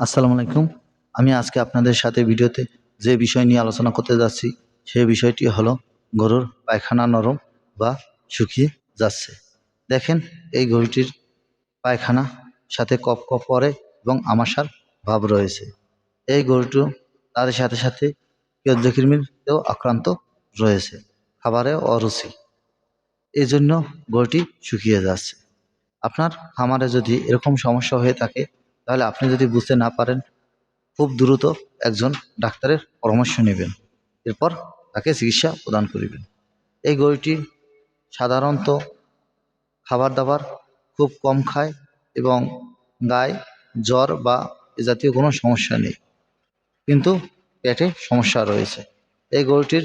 আসসালামু আলাইকুম। আমি আজকে আপনাদের সাথে ভিডিওতে যে বিষয় নিয়ে আলোচনা করতে যাচ্ছি, সেই বিষয়টি হলো গরুর পায়খানা নরম বা শুকিয়ে যাচ্ছে। দেখেন, এই গরুটির পায়খানা সাথে কপ কপ পরে এবং আমাশার ভাব রয়েছে। এই গরুটি তার সাথে সাথে কৃমিতেও আক্রান্ত রয়েছে। খাবারে অরুচি। এই জন্য গরুটি শুকিয়ে যাচ্ছে। আপনার খামারে যদি এরকম সমস্যা হয়ে থাকে তাহলে আপনি যদি বুঝতে না পারেন, খুব দ্রুত একজন ডাক্তারের পরামর্শ নেবেন। এরপর তাকে চিকিৎসা প্রদান করিবেন। এই গরুটি সাধারণত খাবার দাবার খুব কম খায় এবং গায়ে জ্বর বা এ জাতীয় কোনো সমস্যা নেই। কিন্তু পেটে সমস্যা রয়েছে। এই গরুটির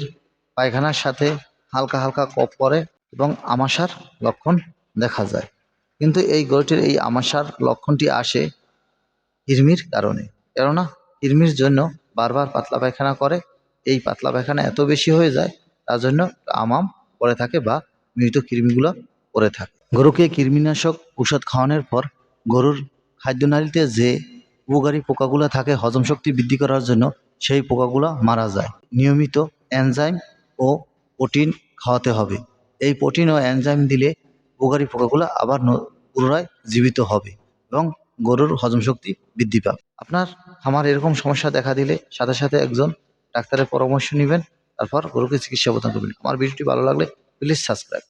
পায়খানার সাথে হালকা হালকা কপ পড়ে এবং আমাশার লক্ষণ দেখা যায়। কিন্তু এই গরুটির এই আমাশার লক্ষণটি আসে কৃমির কারণে। কেননা কৃমির জন্য বারবার পাতলা পায়খানা করে। এই পাতলা পায়খানা এত বেশি হয়ে যায়, তার জন্য আমাম পড়ে থাকে বা মৃত কৃমিগুলো পড়ে থাকে। গরুকে কৃমিনাশক ঔষধ খাওয়ানোর পর গরুর খাদ্যনালীতে যে উপকারী পোকাগুলো থাকে, হজম শক্তি বৃদ্ধি করার জন্য সেই পোকাগুলো মারা যায়। নিয়মিত এনজাইম ও প্রোটিন খাওয়াতে হবে। এই প্রোটিন ও এনজাইম দিলে উপকারী পোকাগুলো আবার পুনরায় জীবিত হবে এবং গরুর হজম শক্তি বৃদ্ধি পাবে। আপনার, আমার এরকম সমস্যা দেখা দিলে সাথে সাথে একজন ডাক্তারের পরামর্শ নেবেন, তারপর গরুকে চিকিৎসা প্রদান করবেন। আমার ভিডিওটি ভালো লাগলে প্লিজ সাবস্ক্রাইব